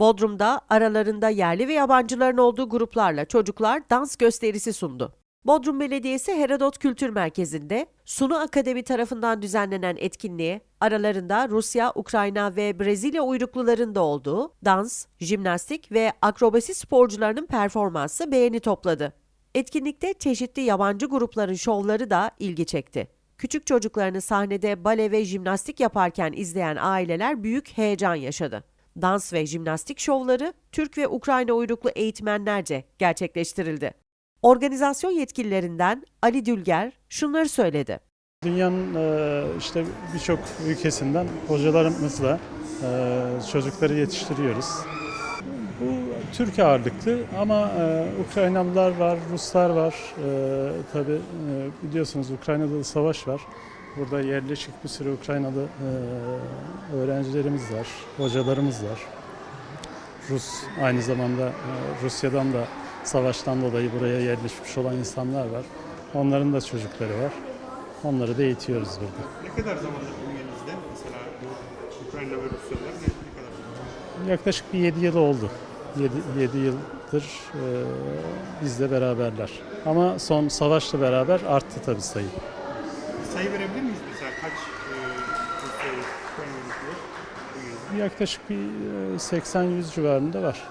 Bodrum'da aralarında yerli ve yabancıların olduğu gruplarla çocuklar dans gösterisi sundu. Bodrum Belediyesi Herodot Kültür Merkezi'nde Sunu Akademi tarafından düzenlenen etkinliğe aralarında Rusya, Ukrayna ve Brezilya uyrukluların da olduğu dans, jimnastik ve akrobasi sporcularının performansı beğeni topladı. Etkinlikte çeşitli yabancı grupların şovları da ilgi çekti. Küçük çocuklarını sahnede bale ve jimnastik yaparken izleyen aileler büyük heyecan yaşadı. Dans ve jimnastik şovları Türk ve Ukrayna uyruklu eğitmenlerce gerçekleştirildi. Organizasyon yetkililerinden Ali Dülger şunları söyledi. Dünyanın e, işte birçok ülkesinden hocalarımızla e, çocukları yetiştiriyoruz. Bu Türk ağırlıklı ama e, Ukraynalılar var, Ruslar var. Tabii biliyorsunuz Ukrayna'da da savaş var. Burada yerleşik bir sürü Ukraynalı e, öğrencilerimiz var, hocalarımız var. Rus aynı zamanda e, Rusya'dan da savaştan dolayı buraya yerleşmiş olan insanlar var. Onların da çocukları var. Onları da eğitiyoruz burada. Ne kadar zamandır bölgenizde mesela bu Ukrayna ve Rusyalılar ne, ne kadar zamandır? Yaklaşık bir 7 yıl oldu. 7, yıldır e, bizle beraberler. Ama son savaşla beraber arttı tabii sayı. Sayı verebilir miyiz mesela kaç e? Yaklaşık bir e, 80-100 civarında var.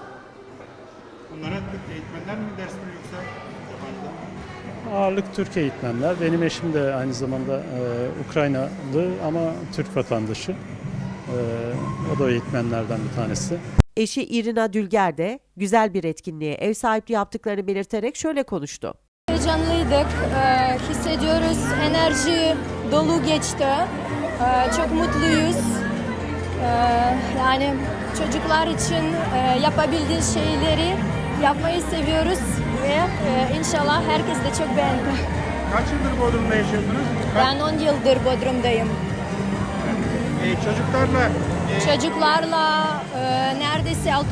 Bunlara Türk eğitmenler mi ders veriyor yoksa? Ağırlık Türk eğitmenler. Benim eşim de aynı zamanda e, Ukraynalı ama Türk vatandaşı. E, o da eğitmenlerden bir tanesi. Eşi Irina Dülger de güzel bir etkinliğe ev sahipliği yaptıklarını belirterek şöyle konuştu. Heyecanlıydık, Ee, hissediyoruz, enerji dolu geçti, Ee, çok mutluyuz. Ee, yani çocuklar için e, yapabildiğimiz şeyleri yapmayı seviyoruz ve e, inşallah herkes de çok beğendi. Kaç yıldır Bodrum'da yaşıyorsunuz? Ben 10 yıldır Bodrum'dayım. E, çocuklarla e, Çocuklarla e, neredeyse 6,5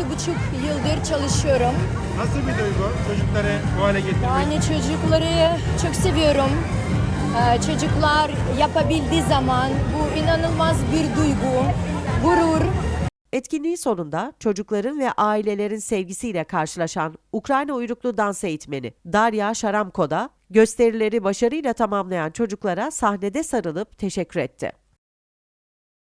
yıldır çalışıyorum. nasıl bir duygu çocukları bu hale getirmek? Yani çocukları çok seviyorum. Ee, Çocuklar yapabildiği zaman bu inanılmaz bir duygu, gurur. Etkinliğin sonunda çocukların ve ailelerin sevgisiyle karşılaşan Ukrayna uyruklu dans eğitmeni Darya Sharamko da gösterileri başarıyla tamamlayan çocuklara sahnede sarılıp teşekkür etti.